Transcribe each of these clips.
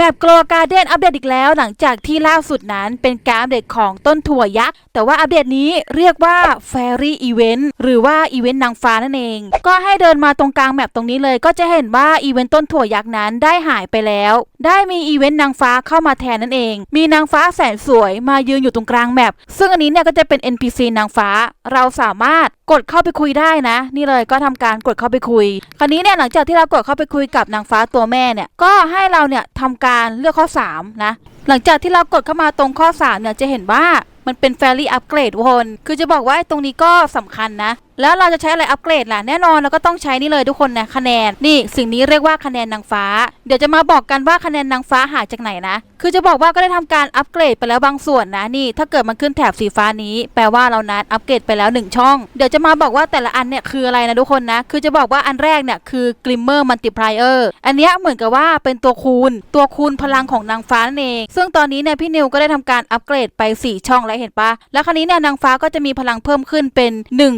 แมปโกลการ์เดนอัปเดตอีกแล้วหลังจากที่ล่าสุดนั้นเป็นการอัปเดตของต้นถั่วยักษ์ แต่ว่าอัปเดตนี้เรียกว่าแฟรี่อีเวนต์หรือว่าอีเวนต์นางฟ้านั่นเอง ก็ให้เดินมาตรงกลางแมปตรงนี้เลย ก็จะเห็นว่าอีเวนต์ต้นถั่วยักษ์นั้นได้หายไปแล้วได้มีอีเวนต์นางฟ้าเข้ามาแทนนั่นเอง มีนางฟ้าแสนสวยมายืนอยู่ตรงกลางแมปซึ่งอันนี้เนี่ยก็จะเป็น NPC นางฟ้า เราสามารถกดเข้าไปคุยได้นะ นี่เลยก็ทำการกดเข้าไปคุย คราวนี้เนี่ยหลังจากที่เรากดเข้าไปคุยกับนางฟ้าตัวแม่เนี่ยก็ให้เราเนี่ยทำการเลือกข้อ 3 นะ หลังจากที่เรากดเข้ามาตรงข้อ 3 เนี่ยจะเห็นว่ามันเป็น Fairy Upgrade ทุกคนคือจะบอกว่าไอ้ตรงนี้ก็สำคัญนะ แล้วเราจะใช้อะไรอัปเกรดล่ะแน่นอนเราก็ต้องใช้นี่เลยทุกคนนะคะแนนนี่สิ่งนี้เรียกว่าคะแนนนางฟ้า เดี๋ยวจะมาบอกกันว่าคะแนนนางฟ้าหาจากไหนนะ คือจะบอกว่าก็ได้ทำการอัปเกรดไปแล้วบางส่วนนะนี่ ถ้าเกิดมันขึ้นแถบสีฟ้านี้ แปลว่าเรานัดอัปเกรดไปแล้ว 1 ช่อง เดี๋ยวจะมาบอกว่าแต่ละอันเนี่ยคืออะไรนะทุกคนนะ คือจะบอกว่าอันแรกเนี่ยคือ Glimmer Multiplier อันนี้เหมือนกับว่าเป็นตัวคูณ ตัวคูณพลังของนางฟ้านั่นเอง ซึ่งตอนนี้เนี่ยพี่นิวก็ได้ทำการอัปเกรดไป 4 ช่องแล้วเห็นปะแล้วคราวนี้เนี่ยนางฟ้าก็จะมีพลังเพิ่มขึ้นเป็น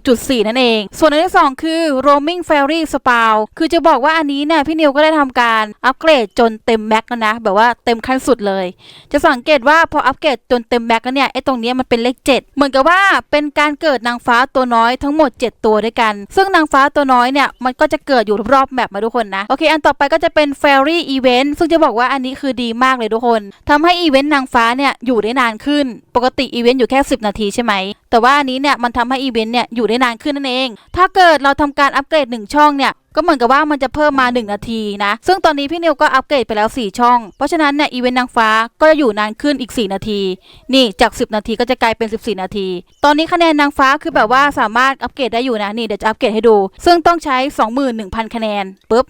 1.4นั่นเอง ส่วนอันที่สองคือ Roaming Fairy Spout คือจะบอกว่าอันนี้เนี่ยพี่นิวก็ได้ทำการอัปเกรดจนเต็มแม็กแล้วนะแบบว่าเต็มขั้นสุดเลย จะสังเกตว่าพออัปเกรดจนเต็มแม็กแล้วเนี่ยไอ้ตรงนี้มันเป็นเลข 7 เหมือนกับว่าเป็นการเกิดนางฟ้าตัวน้อยทั้งหมด 7 ตัวด้วยกัน ซึ่งนางฟ้าตัวน้อยเนี่ยมันก็จะเกิดอยู่รอบแมปมาทุกคนนะโอเค อันต่อไปก็จะเป็น Fairy Event ซึ่งจะบอกว่าอันนี้คือดีมากเลยทุกคนทำให้อีเวนต์นางฟ้าเนี่ยอยู่ได้นานขึ้น ปกติอีเวนต์อยู่แค่ 10 นาทีใช่ไหมแต่ว่าอันนี้เนี่ยมันทำให้อีเวนต์เนี่ยอยู่ได้นานขึ้นนั่นเอง ถ้าเกิดเราทำการอัปเกรด 1 ช่องเนี่ย ก็เหมือนกับว่ามันจะเพิ่มมา 1 นาทีนะ ซึ่งตอนนี้พี่นิวก็อัปเกรดไปแล้ว 4 ช่อง เพราะฉะนั้นเนี่ยอีเวนต์นางฟ้าก็จะอยู่นานขึ้นอีก 4 นาที นี่จาก 10 นาทีก็จะกลายเป็น 14 นาที ตอนนี้คะแนนนางฟ้าคือแบบว่าสามารถอัปเกรดได้อยู่นะนี่เดี๋ยวจะอัปเกรดให้ดู ซึ่งต้องใช้ 21,000 คะแนนปุ๊บ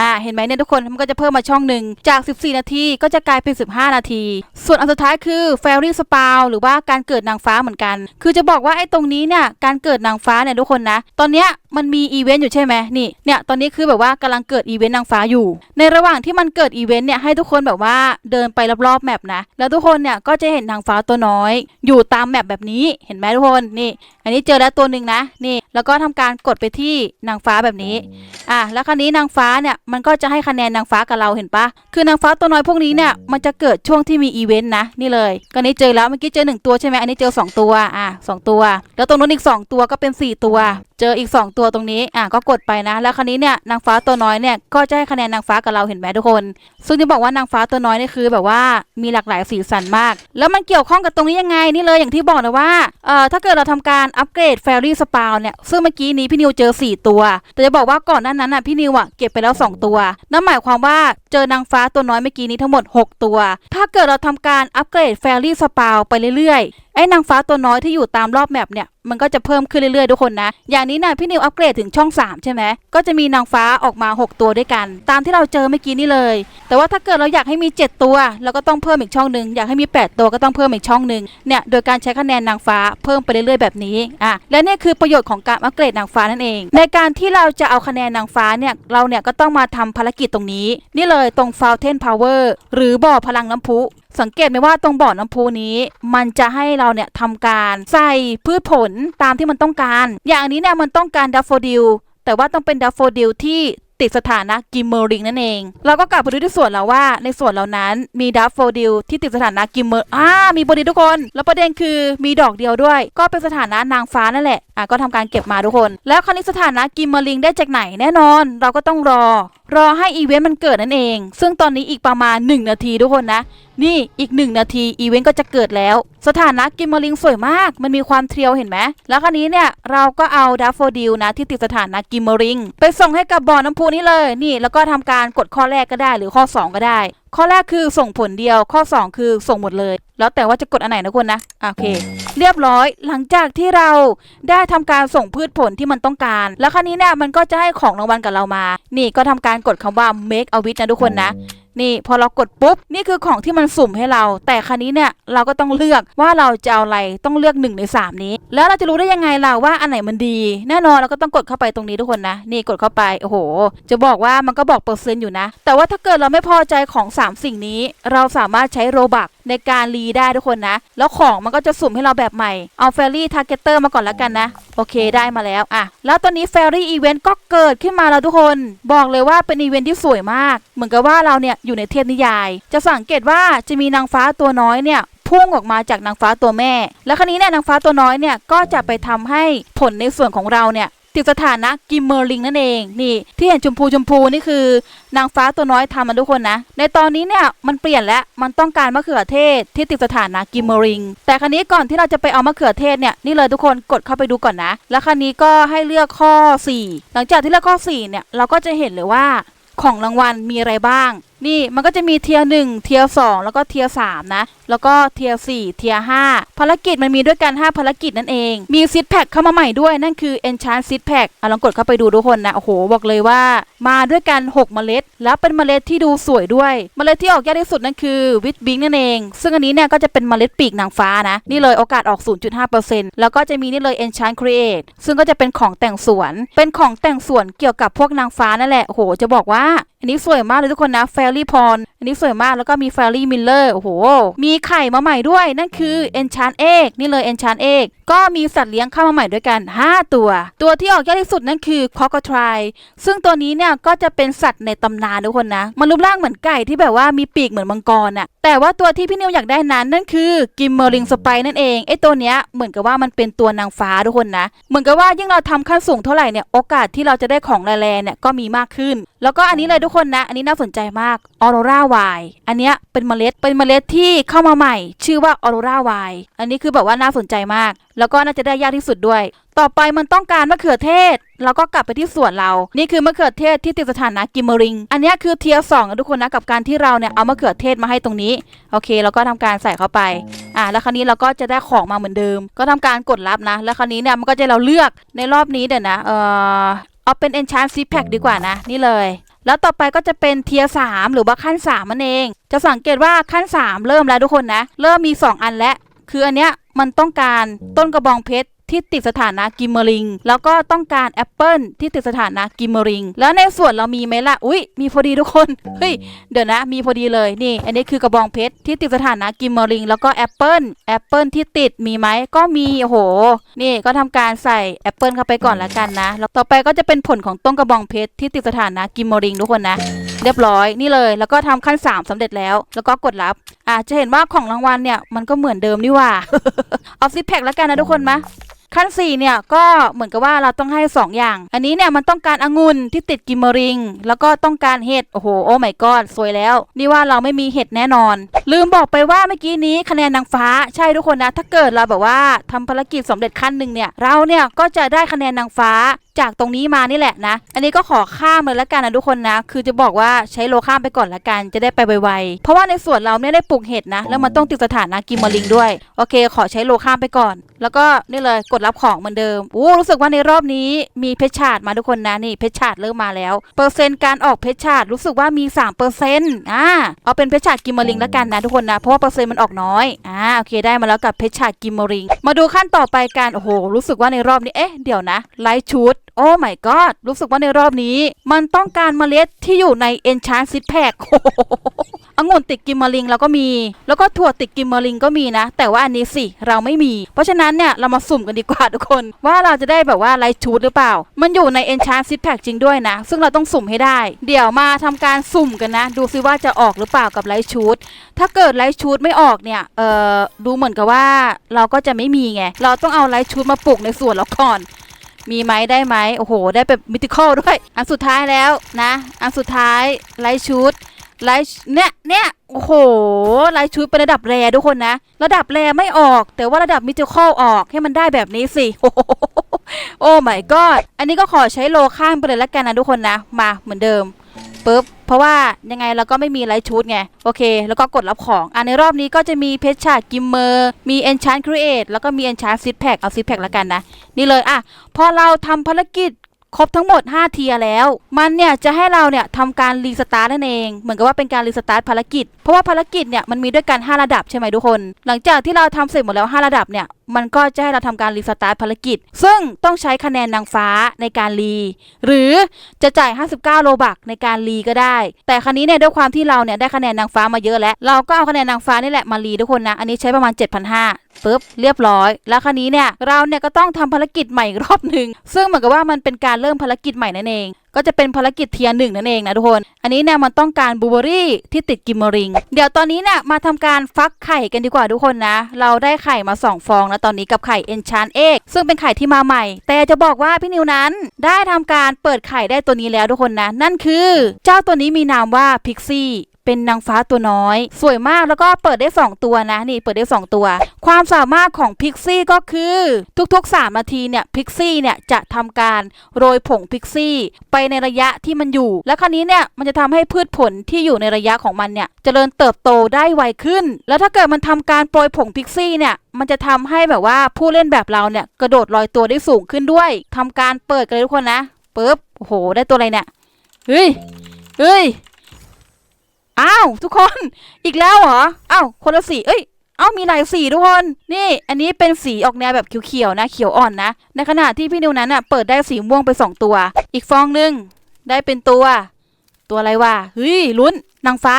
อ่าเห็นไหมเนี่ยทุกคนมันก็จะเพิ่มมาช่องหนึ่งจาก 14 นาทีก็จะกลายเป็น 15 นาที ส่วนอันสุดท้ายคือ Fairy Spout หรือว่าการเกิดนางฟ้าเหมือนกัน คือจะบอกว่าไอ้ตรงนี้เนี่ยการเกิดนางฟ้าเนี่ยทุกคนนะ ตอนเนี้ยมันมีอีเวนต์อยู่ใช่ไหมนี่เนี่ยตอนนี้คือแบบว่ากำลังเกิดอีเวนต์นางฟ้าอยู่ ในระหว่างที่มันเกิดอีเวนต์เนี่ยให้ทุกคนแบบว่าเดินไปรอบๆแมปนะ แล้วทุกคนเนี่ยก็จะเห็นนางฟ้าตัวน้อย อยู่ตามแมปแบบนี้เห็นไหมทุกคนนี่ อันนี้เจอแล้วตัวหนึ่งนะนี่ แล้วก็ทำการกดไปที่นางฟ้าแบบนี้อะแล้วคราวนี้นางฟ้าเนี่ยมันก็จะให้คะแนนนางฟ้ากับเราเห็นปะคือนางฟ้าตัวน้อยพวกนี้เนี่ยมันจะเกิดช่วงที่มีอีเวนต์นะนี่เลยก็นี้เจอแล้วเมื่อกี้เจอหนึ่งตัวใช่ไหมอันนี้เจอสองตัวอะสองตัว แล้วตรงนู้นอีกสองตัวก็เป็นสี่ตัว เจออีก 2 ตัวตรงนี้อะก็กดไปนะแล้วคราวนี้เนี่ยนางฟ้าตัวน้อยเนี่ยก็จะให้คะแนนนางฟ้ากับเราเห็นไหมทุกคน ซึ่งจะบอกว่านางฟ้าตัวน้อยนี่คือแบบว่ามีหลากหลายสีสันมาก แล้วมันเกี่ยวข้องกับตรงนี้ยังไงนี่เลยอย่างที่บอกนะว่าเอ่อถ้าเกิดเราทำการอัปเกรด Fairy Spout เนี่ยซึ่งเมื่อกี้นี้พี่นิวเจอ 4 ตัว แต่จะบอกว่าก่อนหน้านั้นน่ะพี่นิวอะเก็บไปแล้ว 2 ตัว นั่นหมายความว่าเจอนางฟ้าตัวน้อยเมื่อกี้นี้ทั้งหมด 6 ตัว ถ้าเกิดเราทำการอัปเกรด Fairy Spout ไปเรื่อยๆ อ้นางฟ้าตัวน้อยที่อยู่ตามรอบแมปเนี่ยมันก็จะเพิ่มขึ้นเรื่อยๆทุกคนนะ อย่างนี้นะพี่นิวอัปเกรดถึงช่อง 3 ใช่ไหมก็จะมีนางฟ้าออกมา 6 ตัวด้วยกัน ตามที่เราเจอเมื่อกี้นี่เลย แต่ว่าถ้าเกิดเราอยากให้มี 7 ตัวเราก็ต้องเพิ่มอีกช่องหนึ่งอยากให้มี 8 ตัวก็ต้องเพิ่มอีกช่องหนึ่งเนี่ยโดยการใช้คะแนนนางฟ้าเพิ่มไปเรื่อยๆแบบนี้อะและนี่คือประโยชน์ของการอัปเกรดนางฟ้านั่นเอง ในการที่เราจะเอาคะแนนนางฟ้าเนี่ยเราเนี่ยก็ต้องมาทำภารกิจตรงนี้ นี่เลยตรง Fountain Power หรือบ่อพลังน้ำพุสังเกตไหมว่าตรงบ่อน้ำพุนี้ มันจะให้เราเนี่ยทำการใส่พืชผลตามที่มันต้องการ อย่างนี้เนี่ยมันต้องการดัฟโฟดิลแต่ว่าต้องเป็นดัฟโฟดิลที่ติดสถานะกิมเมอริงนั่นเอง เราก็กลับไปดูที่ส่วนแล้วว่า ในส่วนเหล่านั้นมีดัฟโฟดิลที่ติดสถานะกิมเมอร์อ่ามีบอดีทุกคน แล้วประเด็นคือมีดอกเดียวด้วย ก็เป็นสถานะนางฟ้านั่นแหละ อะก็ทำการเก็บมาทุกคน แล้วคราวนี้สถานะกิมเมอริงได้จากไหนแน่นอน เราก็ต้องรอ รอให้อีเวนต์มันเกิดนั่นเอง ซึ่งตอนนี้อีกประมาณ 1 นาทีทุกคนนะ นี่อีก 1 นาทีอีเวนต์ก็จะเกิดแล้ว สถานะกิมเมอริงสวยมาก มันมีความเทรียวเห็นไหมแล้วคราวนี้เนี่ยเราก็เอาดัฟโฟดิลนะที่ติดสถานะกิมเมอริงไปส่งให้กับบ่อน้ำพุนี้เลย นี่แล้วก็ทำการกดข้อแรกก็ได้หรือข้อ 2 ก็ได้ข้อแรกคือส่งผลเดียว ข้อ 2 คือส่งหมดเลย แล้วแต่ว่าจะกดอันไหนนะคุณนะโอเค เรียบร้อยหลังจากที่เราได้ทำการส่งพืชผลที่มันต้องการ แล้วคราวนี้เนี่ยมันก็จะให้ของรางวัลกับเรามา นี่ก็ทำการกดคำว่า make a wish นะทุกคนนะ นี่พอเรากดปุ๊บนี่คือของที่มันสุ่มให้เรา แต่ครั้นี้เนี่ยเราก็ต้องเลือกว่าเราจะเอาอะไรต้องเลือก1ใน3 นี้ แล้วเราจะรู้ได้ยังไงเราว่าอันไหนมันดี แน่นอนเราก็ต้องกดเข้าไปตรงนี้ทุกคนนะ นี่กดเข้าไปโอ้โห จะบอกว่ามันก็บอกเปอร์เซ็นต์อยู่นะ แต่ว่าถ้าเกิดเราไม่พอใจของ 3 สิ่งนี้ เราสามารถใช้โรบัก ในการรีได้ทุกคนนะ แล้วของมันก็จะสุ่มให้เราแบบใหม่ เอาแฟรี่ทาร์เกเตอร์มาก่อนแล้วกันนะ โอเคได้มาแล้วอะแล้วตอนนี้แฟรี่อีเวนต์ก็เกิดขึ้นมาแล้วทุกคน บอกเลยว่าเป็นอีเวนต์ที่สวยมาก เหมือนกับว่าเราเนี่ยอยู่ในเทพนิยาย จะสังเกตว่าจะมีนางฟ้าตัวน้อยเนี่ยพุ่งออกมาจากนางฟ้าตัวแม่ แล้วคราวนี้เนี่ยนางฟ้าตัวน้อยเนี่ยก็จะไปทำให้ผลในส่วนของเราเนี่ย ติดสถานะกิมเมอร์ลิงนั่นเองนี่ ที่เห็นชมพูชมพูนี่คือนางฟ้าตัวน้อยทำมาทุกคนนะ ในตอนนี้เนี่ยมันเปลี่ยนแล้วมันต้องการมะเขือเทศที่ติดสถานะกิมเมอริงแต่ครั้นี้ก่อนที่เราจะไปเอามะเขือเทศเนี่ยนี่เลยทุกคนกดเข้าไปดูก่อนนะ แล้วครั้นี้ก็ให้เลือกข้อ 4 หลังจากที่เลือกข้อ4เนี่ยเราก็จะเห็นเลยว่าของรางวัลมีอะไรบ้าง นี่มันก็จะมีเทียร์หนึ่งเทียร์สองแล้วก็เทียร์สามนะ แล้วก็เทียร์สี่เทียร์ห้าภารกิจมันมีด้วยกัน 5 ภารกิจนั่นเอง มีซิดแพคเข้ามาใหม่ด้วยนั่นคือ Enchant Seed Pack อะลองกดเข้าไปดูทุกคนนะโอ้โหบอกเลยว่า มาด้วยกัน 6 เมล็ด แล้วเป็นเมล็ดที่ดูสวยด้วย เมล็ดที่ออกยากที่สุดนั่นคือวิตบิงนั่นเอง ซึ่งอันนี้เนี่ยก็จะเป็นเมล็ดปีกนางฟ้านะ นี่เลยโอกาสออก 0.5%แล้วก็จะมีนี่เลย Enchant Create ซึ่งก็จะเป็นของแต่งสวน เป็นของแต่งสวนเกี่ยวกับพวกนางฟ้านั่นแหละโอ้โหจะบอกว่า อันนี้สวยมากเลยทุกคนนะ Fairy Pond อันนี้สวยมากแล้วก็มี Fairy Miller โอ้โห มีไข่มาใหม่ด้วย นั่นคือ Enchant Egg นี่เลย Enchant Egg ก็มีสัตว์เลี้ยงเข้ามาใหม่ด้วยกัน 5 ตัว ตัวที่ออกยากที่สุดนั่นคือ Cockatrice ซึ่งตัวนี้เนี่ยก็จะเป็นสัตว์ในตำนานทุกคนนะมันรูปร่างเหมือนไก่ที่แบบว่ามีปีกเหมือนมังกรอะแต่ว่าตัวที่พี่นิวอยากได้นั้นนั่นคือ Gimmering Sprite นั่นเองไอ้ตัวเนี้ยเหมือนกับว่ามันเป็นตัวนางฟ้าทุกคนนะ เหมือนกับว่ายิ่งเราทำขั้นสูงเท่าไหร่เนี่ยโอกาสที่เราจะได้ของแรงๆเนี่ยก็มีมากขึ้น แล้วก็อันนี้เลยทุกคนนะ อันนี้น่าสนใจมาก Aurora Y อันเนี้ยเป็นเมล็ดเป็นเมล็ดที่เข้ามาใหม่ ชื่อว่า Aurora Y อันนี้คือแบบว่าน่าสนใจมาก แล้วก็น่าจะได้ยากที่สุดด้วย ต่อไปมันต้องการมะเขือเทศเราก็กลับไปที่สวนเรา นี่คือมะเขือเทศที่ติดสถานะกิมเมอริง อันนี้คือเทียร์สองทุกคนนะกับการที่เราเนี่ยเอามะเขือเทศมาให้ตรงนี้ โอเค แล้วก็ทำการใส่เข้าไป อ่า แล้วคราวนี้เราก็จะได้ของมาเหมือนเดิม ก็ทำการกดรับนะ แล้วคราวนี้เนี่ยมันก็จะเราเลือกในรอบนี้เดี๋ยวนะ เออเอาเป็น Enchant Seed Pack ดีกว่านะ นี่เลย แล้วต่อไปก็จะเป็นเทียร์สหรือว่าขั้น3มันเอง จะสังเกตว่าขั้น 3 เริ่มแล้วทุกคนนะ เริ่มมี 2 อันแล้ว คืออันเนี้ยมันต้องการต้นกระบองเพชร ที่ติดสถานะกิมเมอริง แล้วก็ต้องการแอปเปิลที่ติดสถานะกิมเมอริง แล้วในส่วนเรามีไหมล่ะ อุ้ยมีพอดีทุกคน เฮ้ย เดี๋ยวนะ มีพอดีเลย นี่ อันนี้คือกระบองเพชรที่ติดสถานะกิมเมอริง แล้วก็แอปเปิลแอปเปิลที่ติดมีไหม ก็มี โอ้โห นี่ก็ทำการใส่แอปเปิลเข้าไปก่อนละกันนะ แล้วต่อไปก็จะเป็นผลของต้นกระบองเพชรที่ติดสถานะกิมเมอริงทุกคนนะ เรียบร้อย นี่เลย แล้วก็ทำขั้น 3สำเร็จแล้ว แล้วก็กดรับ อ่าจะเห็นว่าของรางวัลเนี่ยมันก็เหมือนเดิมนี่หว่าเอาซิปแพคแล้วกันนะทุกคนมะ ขั้น4เนี่ยก็เหมือนกับว่าเราต้องให้ 2 อย่าง อันนี้เนี่ยมันต้องการองุ่นที่ติดกิมเมริง แล้วก็ต้องการเห็ด โอ้โห โอ้ my god สวยแล้ว นี่ว่าเราไม่มีเห็ดแน่นอน ลืมบอกไปว่าเมื่อกี้นี้คะแนนนางฟ้า ใช่ทุกคนนะ ถ้าเกิดเราแบบว่าทำภารกิจสำเร็จขั้นหนึ่งเนี่ย เราเนี่ยก็จะได้คะแนนนางฟ้าจากตรงนี้มานี่แหละนะ อันนี้ก็ขอข้ามเลยละกันนะทุกคนนะ คือจะบอกว่าใช้โลข้ามไปก่อนละกัน จะได้ไปไวๆ เพราะว่าในส่วนเราไม่ได้ปลูกเห็ดนะ แล้วมันต้องติดสถานะกิมมอริงด้วย โอเค ขอใช้โลข้ามไปก่อน แล้วก็นี่เลยกดรับของเหมือนเดิมโอ้รู้สึกว่าในรอบนี้มีเพชรชาติมาทุกคนนะนี่เพชรชาติเริ่มมาแล้ว เปอร์เซ็นต์การออกเพชรชาติรู้สึกว่ามี3เปอร์เซ็นต์อ่าเอาเป็นเพชรชาติกิมเมอริงแล้วกันนะทุกคนนะเพราะว่าเปอร์เซ็นต์มันออกน้อยอ่าโอเคได้มาแล้วกับเพชรชาติกิมเมอริง มาดูขั้นต่อไปกันโอ้โหรู้สึกว่าในรอบนี้เอ๊ะเดี๋ยวนะไลท์ชุด อ้ my god รู้สึกว่าในรอบนี้ มันต้องการเมล็ดที่อยู่ใน Enchant Seed Pack โอ้โหองุ่นติดกิมเมอริงเราก็มี แล้วก็ถั่วติดกิมเมอริงก็มีนะ แต่ว่าอันนี้สิเราไม่มี เพราะฉะนั้นเนี่ยเรามาสุ่มกันดีกว่าทุกคน ว่าเราจะได้แบบว่าไลท์ชูดหรือเปล่า มันอยู่ใน Enchant Seed Pack จริงด้วยนะ ซึ่งเราต้องสุ่มให้ได้ เดี๋ยวมาทำการสุ่มกันนะ ดูซิว่าจะออกหรือเปล่ากับไลท์ชูดถ้าเกิดไลท์ชูดไม่ออกเนี่ยเออดูเหมือนกับว่าเราก็จะไม่มีไงเราต้องเอาไลท์ชูดมาปลูกในสวนเราก่อน มีไหมได้ไหมโอ้โห ได้แบบมิติคอลด้วย อันสุดท้ายแล้วนะ อันสุดท้ายไลท์ชุดไลท์เนี่ยเนี่ยโอ้โหไลท์ชุดเป็นระดับแรทุกคนนะ ระดับแรไม่ออก แต่ว่าระดับมิติคอลออกให้มันได้แบบนี้สิโอ้โหโอ้ my god อันนี้ก็ขอใช้โลข้างไปเลยละกันนะทุกคนนะ มาเหมือนเดิมปึ๊บ เพราะว่ายังไงเราก็ไม่มีไลท์ชูดไง โอเค แล้วก็กดรับของอะในรอบนี้ก็จะมีเพชรชาติกิมเมอร์ มี Enchant Create แล้วก็มี Enchant Seed Pack เอา Seed Pack แล้วกันนะ นี่เลยอะพอเราทำภารกิจครบทั้งหมด 5 เทียแล้ว มันเนี่ยจะให้เราเนี่ยทำการรีสตาร์ทนั่นเอง เหมือนกับว่าเป็นการรีสตาร์ทภารกิจ เพราะว่าภารกิจเนี่ยมันมีด้วยกัน 5 ระดับใช่ไหมทุกคน หลังจากที่เราทำเสร็จหมดแล้ว 5 ระดับเนี่ย มันก็จะให้เราทำการรีสตาร์ทภารกิจ ซึ่งต้องใช้คะแนนนางฟ้าในการรี หรือจะจ่าย 59 โลบักในการรีก็ได้ แต่ครั้นี้เนี่ยด้วยความที่เราเนี่ยได้คะแนนนางฟ้ามาเยอะแล้ว เราก็เอาคะแนนนางฟ้านี่แหละมารีทุกคนนะ อันนี้ใช้ประมาณ 7,500ปึ๊บเรียบร้อย แล้วครั้นี้เนี่ยเราเนี่ยก็ต้องทำภารกิจใหม่อีกรอบหนึ่งซึ่งเหมือนกับว่ามันเป็นการเริ่มภารกิจใหม่นั่นเอง ก็จะเป็นภารกิจเทียร์หนึ่งนั่นเองนะทุกคน อันนี้เนี่ยมันต้องการบูเบอรี่ที่ติดกิมมอริง เดี๋ยวตอนนี้เนี่ยมาทำการฟักไข่กันดีกว่าทุกคนนะ เราได้ไข่มา 2 ฟองนะตอนนี้กับไข่เอนชานเอกซึ่งเป็นไข่ที่มาใหม่ แต่จะบอกว่าพี่นิวนั้น ได้ทำการเปิดไข่ได้ตัวนี้แล้วทุกคนนะ นั่นคือ เจ้าตัวนี้มีนามว่าพิกซี่ เป็นนางฟ้าตัวน้อย สวยมากแล้วก็เปิดได้ 2 ตัวนะนี่เปิดได้ 2 ตัว ความสามารถของพิกซี่ก็คือทุกๆ 3 นาทีเนี่ยพิกซี่เนี่ยจะทำการโรยผงพิกซี่ไปในระยะที่มันอยู่ และคราวนี้เนี่ยมันจะทำให้พืชผลที่อยู่ในระยะของมันเนี่ยเจริญเติบโตได้ไวขึ้น แล้วถ้าเกิดมันทำการโปรยผงพิกซี่เนี่ยมันจะทำให้แบบว่าผู้เล่นแบบเราเนี่ยกระโดดลอยตัวได้สูงขึ้นด้วยทำการเปิดกันเลยทุกคนนะปึ๊บโอ้โห ได้ตัวอะไรเนี่ยเฮ้ยเฮ้ย อ้าวทุกคนอีกแล้วเหรออ้าวคนละสีเอ้ยเอ้ามีหลายสีทุกคนนี่ อันนี้เป็นสีออกแนวแบบเขียวๆนะเขียวอ่อนนะ ในขณะที่พี่นิวนั้นน่ะเปิดได้สีม่วงไปสองตัว อีกฟองหนึ่งได้เป็นตัว ตัวอะไรวะเฮ้ยลุ้นนางฟ้า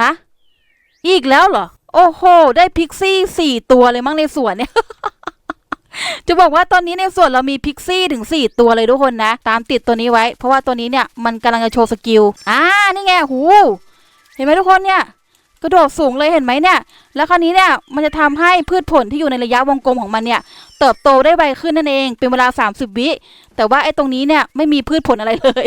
ฮะอีกแล้วเหรอ โอ้โห ได้พิกซี่สี่ตัวเลยมั้งในสวนเนี่ย จะบอกว่าตอนนี้ในส่วนเรามีพิกซี่ถึง 4 ตัวเลยทุกคนนะ ตามติดตัวนี้ไว้ เพราะว่าตัวนี้เนี่ยมันกำลังจะโชว์สกิล อ่า นี่ไง หู เห็นไหมทุกคนเนี่ย กระโดดสูงเลยเห็นไหมเนี่ย แล้วคราวนี้เนี่ยมันจะทำให้พืชผลที่อยู่ในระยะวงกลมของมันเนี่ย เติบโตได้ไวขึ้นนั่นเอง เป็นเวลา 30 วิแต่ว่าไอ้ตรงนี้เนี่ยไม่มีพืชผลอะไรเลย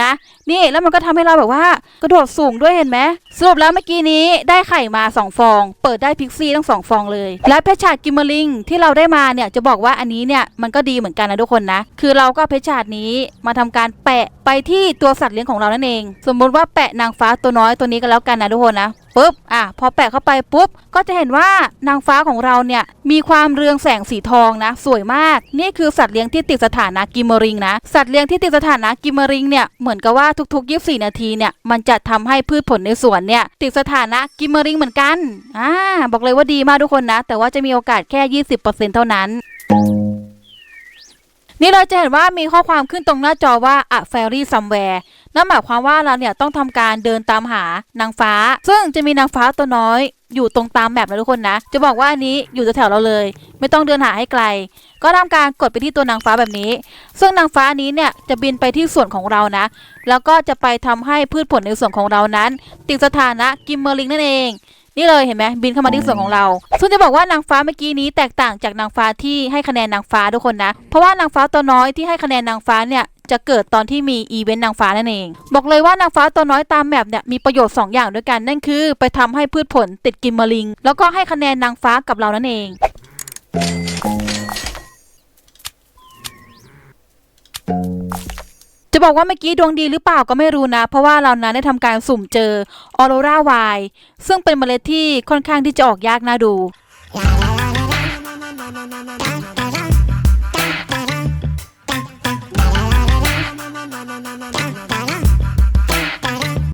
นะ นี่แล้วมันก็ทำให้เราแบบว่ากระโดดสูงด้วยเห็นไหมสรุปแล้วเมื่อกี้นี้ได้ไข่มา 2 ฟอง เปิดได้พิกซี่ทั้ง 2 ฟองเลย และเพชรชาดกิมเมอริงที่เราได้มาเนี่ยจะบอกว่าอันนี้เนี่ยมันก็ดีเหมือนกันนะทุกคนนะ คือเราก็เพชรชาดนี้มาทำการแปะไปที่ตัวสัตว์เลี้ยงของเรานั่นเอง สมมุติว่าแปะนางฟ้าตัวน้อยตัวนี้ก็แล้วกันนะทุกคนนะปุ๊บอะพอแปะเข้าไปปุ๊บ ก็จะเห็นว่านางฟ้าของเราเนี่ยมีความเรืองแสงสีทองนะ สวยมาก นี่คือสัตว์เลี้ยงที่ติดสถานะกิมเมอริงนะ สัตว์เลี้ยงที่ติดสถานะกิมเมอริงเนี่ย เหมือนกับว่าทุกๆ 24 นาทีเนี่ย มันจะทำให้พืชผลในสวนเนี่ย ติดสถานะกิมเมอริงเหมือนกัน อ่า บอกเลยว่าดีมากทุกคนนะ แต่ว่าจะมีโอกาสแค่ 20%เท่านั้นนี่เราจะเห็นว่ามีข้อความขึ้นตรงหน้าจอว่า a fairy somewhere นั่นหมายความว่าเราเนี่ยต้องทำการเดินตามหานางฟ้า ซึ่งจะมีนางฟ้าตัวน้อย อยู่ตรงตามแบบนะทุกคนนะ จะบอกว่าอันนี้อยู่แถวเราเลย ไม่ต้องเดินหาให้ไกล ก็ทำการกดไปที่ตัวนางฟ้าแบบนี้ ซึ่งนางฟ้านี้เนี่ยจะบินไปที่ส่วนของเรานะ แล้วก็จะไปทำให้พืชผลในส่วนของเรานั้น ติดสถานะกิมเมอร์ลิงนั่นเองนี่เลยเห็นไหมบินเข้ามาที่ส่วนของเรา ซึ่งจะบอกว่านางฟ้าเมื่อกี้นี้แตกต่างจากนางฟ้าที่ให้คะแนนนางฟ้าทุกคนนะ เพราะว่านางฟ้าตัวน้อยที่ให้คะแนนนางฟ้าเนี่ย จะเกิดตอนที่มีอีเวนต์นางฟ้านั่นเอง บอกเลยว่านางฟ้าตัวน้อยตามแมปเนี่ยมีประโยชน์ 2 อย่างด้วยกัน นั่นคือ ไปทำให้พืชผลติดกิมเมอร์ลิง แล้วก็ให้คะแนนนางฟ้ากับเรานั่นเองจะบอกว่าเมื่อกี้ดวงดีหรือเปล่าก็ไม่รู้นะ เพราะว่าเรานั้นได้ทำการสุ่มเจอออโรราไวซึ่งเป็นเมล็ดที่ค่อนข้างที่จะออกยากน่าดู